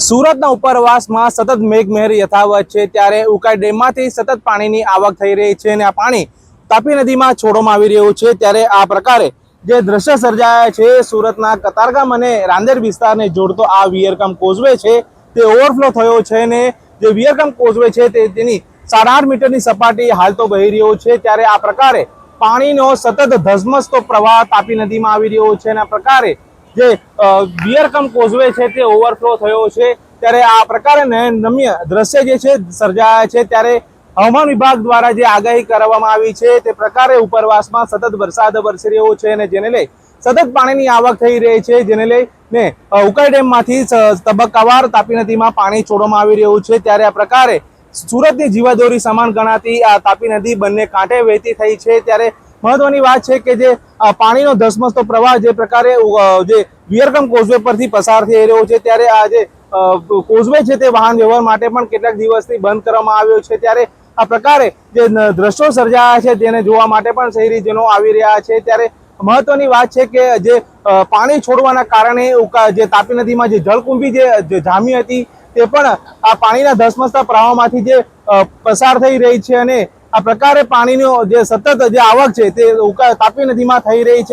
સુરતના ઉપરવાસમાં સતત મેઘમહેર યથાવત છે. ત્યારે ઉકાઈ ડેમમાંથી સતત પાણીની આવક થઈ રહી છે અને આ પાણી તાપી નદીમાં છોડવામાં આવી રહ્યું છે. ત્યારે આ પ્રકારે જે દ્રશ્ય સર્જાયા છે, સુરતના કતારગામ અને રાંદેર વિસ્તારને જોડતો આ વિયરકમ કોઝવે છે. તે ઓવરફ્લો થયો છે અને જે વિયરકમ કોઝવે છે તે તેની સાડા આઠ મીટરની સપાટી હાલ તો વહી રહ્યો છે. ત્યારે આ પ્રકારે પાણીનો સતત ધસમસતો પ્રવાહ તાપી નદીમાં આવી રહ્યો છે અને આ પ્રકારે જે બિયરકમ કોઝવે છે તે ઓવરફ્લો થયો છે, ત્યારે આ પ્રકારે નમ્ય દ્રશ્ય જે છે સર્જાયા છે, ત્યારે હવામાન વિભાગ દ્વારા જે આગાહી કરવામાં આવી છે, તે પ્રકારે ઉપરવાસમાં સતત વરસાદ વરસી રહ્યો છે અને જેને લઈ સતત પાણીની આવક થઈ રહી છે, જેને લઈને ઉકાઈ ડેમમાંથી તબક્કાવાર તાપી નદીમાં પાણી છોડવામાં આવી રહ્યું છે, ત્યારે આ પ્રકારે સુરતની જીવાદોરી સમાન ગણાતી આ તાપી નદી બંને કાંઠે વહેતી થઈ છે, ત્યારે મહત્વની વાત છે કે જે પાણીનો ધસમસતો પ્રવાહ જે પ્રકારે જે વિયરકમ કોઝવે પરથી પસાર થઈ રહ્યો છે, ત્યારે આ જે કોઝવે છે તે વાહન વ્યવહાર માટે પણ કેટલાક દિવસથી બંધ કરવામાં આવ્યો છે. ત્યારે આ પ્રકારે જે દ્રશ્યો સર્જાયા છે તેને જોવા માટે પણ શહેરીજનો આવી રહ્યા છે. ત્યારે મહત્વની વાત છે કે, જે પાણી છોડવાના કારણે જે તાપી નદીમાં જે જળકુંભી જે જામી હતી તે પણ આ પાણીના ધસમસતા પ્રવાહમાંથી જે પસાર થઈ રહી છે અને આ પ્રકારે પાણીનો જે સતત જે આવક છે તે ઉકા- તાપી નદીમાં થઈ રહી છે.